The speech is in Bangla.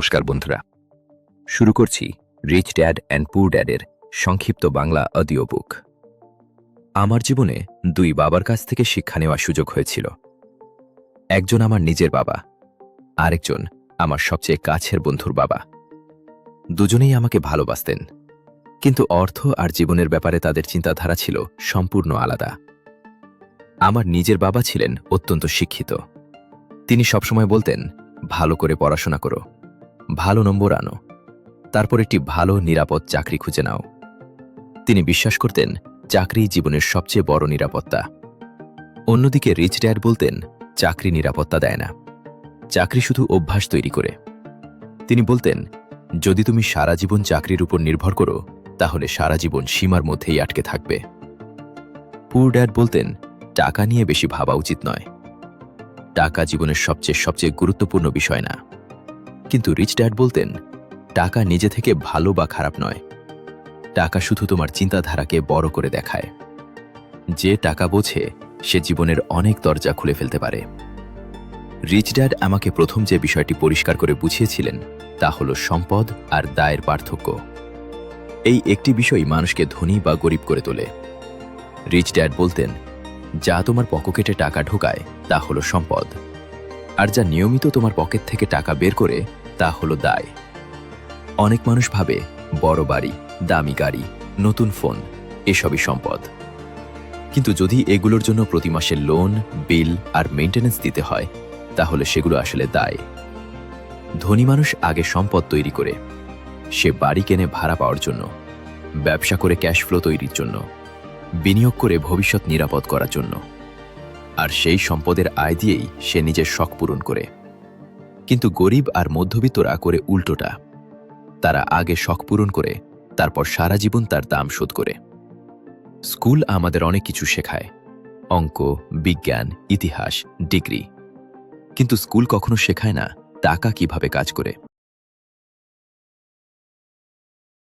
নমস্কার বন্ধুরা। শুরু করছি রিচ ড্যাড অ্যান্ড পুর ড্যাডের সংক্ষিপ্ত বাংলা অডিও বুক আমার জীবনে দুই বাবার কাছ থেকে শিক্ষা নেওয়ার সুযোগ হয়েছিল। একজন আমার নিজের বাবা, আরেকজন আমার সবচেয়ে কাছের বন্ধুর বাবা। দুজনেই আমাকে ভালোবাসতেন, কিন্তু অর্থ আর জীবনের ব্যাপারে তাদের চিন্তাধারা ছিল সম্পূর্ণ আলাদা। আমার নিজের বাবা ছিলেন অত্যন্ত শিক্ষিত। তিনি সবসময় বলতেন, ভালো করে পড়াশোনা করো। ভালো নম্বর আনো। তারপর একটি ভালো, নিরাপদ চাকরি খুঁজে নাও। তিনি বিশ্বাস করতেন, চাকরি জীবনের সবচেয়ে বড় নিরাপত্তা। অন্যদিকে রিচ ড্যাড বলতেন, চাকরি নিরাপত্তা দেয় না। চাকরি শুধু অভ্যাস তৈরি করে। তিনি বলতেন, যদি তুমি সারা জীবন চাকরির উপর নির্ভর করো, তাহলে সারা জীবন সীমার মধ্যেই আটকে থাকবে। পুর ড্যাড বলতেন, টাকা নিয়ে বেশি ভাবা উচিত নয়। টাকা জীবনের সবচেয়ে সবচেয়ে গুরুত্বপূর্ণ বিষয় না। কিন্তু রিচ ড্যাড বলতেন, টাকা নিজে থেকে ভালো বা খারাপ নয়। টাকা শুধু তোমার চিন্তাধারাকে বড় করে দেখায়। যে টাকা বোঝে, সে জীবনের অনেক দরজা খুলে ফেলতে পারে। রিচ ড্যাড আমাকে প্রথম যে বিষয়টি পরিষ্কার করে বুঝিয়েছিলেন, তা হল সম্পদ আর দায়ের পার্থক্য। এই একটি বিষয় মানুষকে ধনী বা গরিব করে তোলে। রিচ ড্যাড বলতেন, যা তোমার পকেটে টাকা ঢোকায়, তা হলো সম্পদ। আর যা নিয়মিত তোমার পকেট থেকে টাকা বের করে তা হলো দায়। অনেক মানুষ ভাবে, বড় বাড়ি, দামি গাড়ি, নতুন ফোন, এসবই সম্পদ। কিন্তু যদি এগুলোর জন্য প্রতি মাসে লোন, বিল আর মেইনটেনেন্স দিতে হয়, তাহলে সেগুলো আসলে দায়। ধনী মানুষ আগে সম্পদ তৈরি করে। সে বাড়ি কেনে ভাড়া পাওয়ার জন্য, ব্যবসা করে ক্যাশ ফ্লো তৈরির জন্য, বিনিয়োগ করে ভবিষ্যৎ নিরাপদ করার জন্য। আর সেই সম্পদের আয় দিয়েই সে নিজের শখ পূরণ করে। কিন্তু গরিব আর মধ্যবিত্তরা করে উল্টোটা। তারা আগে শখ পূরণ করে, তারপর সারা জীবন তার দাম শোধ করে। স্কুল আমাদের অনেক কিছু শেখায়। অঙ্ক, বিজ্ঞান, ইতিহাস, ডিগ্রি। কিন্তু স্কুল কখনো শেখায় না, টাকা কীভাবে কাজ করে।